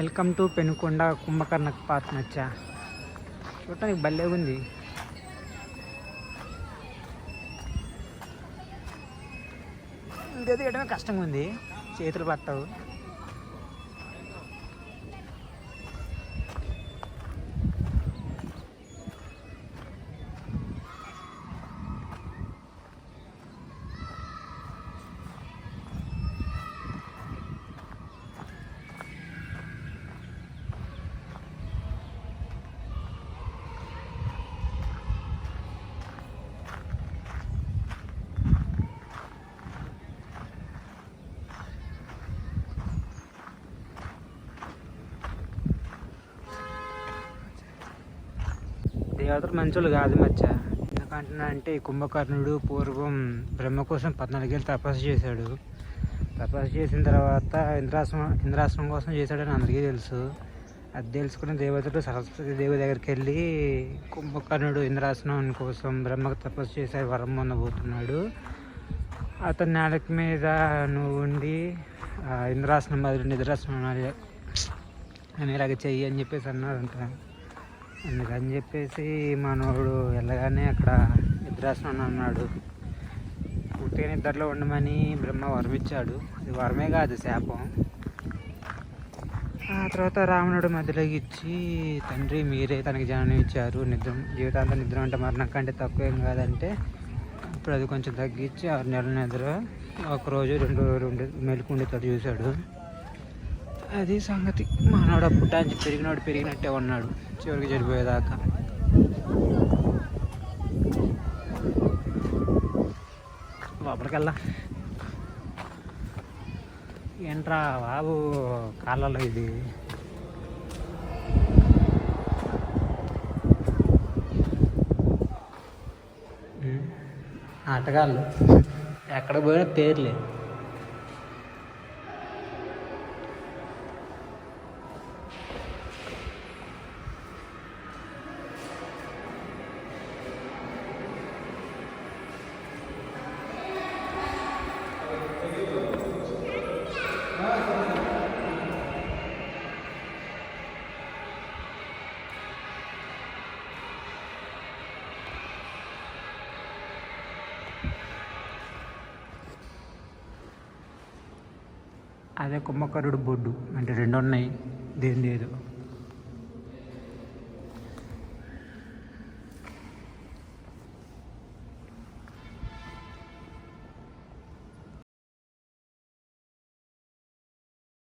Welcome to Penukonda కుంభకర్ణకు పాత్ నచ్చ. చూడటానికి భలే ఉంది. ఇంకేది ఎడమే కష్టంగా ఉంది చేతులు పట్టవు. దేవతలు మంచోళ్ళు కాదు మచ్చ. ఎందుకంటున్నా అంటే ఈ కుంభకర్ణుడు పూర్వం బ్రహ్మ కోసం పద్నాలుగేళ్ళు తపస్సు చేశాడు. తపస్సు చేసిన తర్వాత ఇంద్రాసనం ఇంద్రాసనం కోసం చేశాడని అందరికీ తెలుసు. అది తెలుసుకున్న దేవతలు సరస్వతి దేవి దగ్గరికి వెళ్ళి కుంభకర్ణుడు ఇంద్రాసనం కోసం బ్రహ్మకు తపస్సు చేసే వరం పొందబోతున్నాడు. అతని నేలక మీద నువ్వు ఉండి ఇంద్రాసనం బదులు నిద్రాసనం అనాలి అనేలాగా చెయ్యి అని చెప్పేసి అన్నారంట. అందుకని చెప్పేసి మనోడు వెళ్ళగానే అక్కడ నిద్రాసనం అన్నాడు. పుట్టిన నిద్రలో ఉండమని బ్రహ్మ వరం ఇచ్చాడు. అది వరమే కాదు శాపం. ఆ తర్వాత రావణుడు మధ్యలోకి ఇచ్చి తండ్రి మీరే తనకి జనం ఇచ్చారు. నిద్ర జీవితాంతం నిద్ర అంటే మరణం కంటే తక్కువ ఏం కాదంటే ఇప్పుడు అది కొంచెం తగ్గించి ఆరు నెలల నిద్ర ఒక రోజు రెండు రెండు మెలుకుండేటట్టు చూశాడు. అది సంగతి. మానవుడు పుట్టాంచి పెరిగినాడు పెరిగినట్టే ఉన్నాడు. చివరికి చనిపోయేదాకా. లోపలికి ఏంట్రా బాబు కాళ్ళలో ఇది? ఆటగాళ్ళు. ఎక్కడ పోయినా పేర్లే అదే కుంభకరుడు బొడ్డు. అంటే రెండు ఉన్నాయి దేని లేదు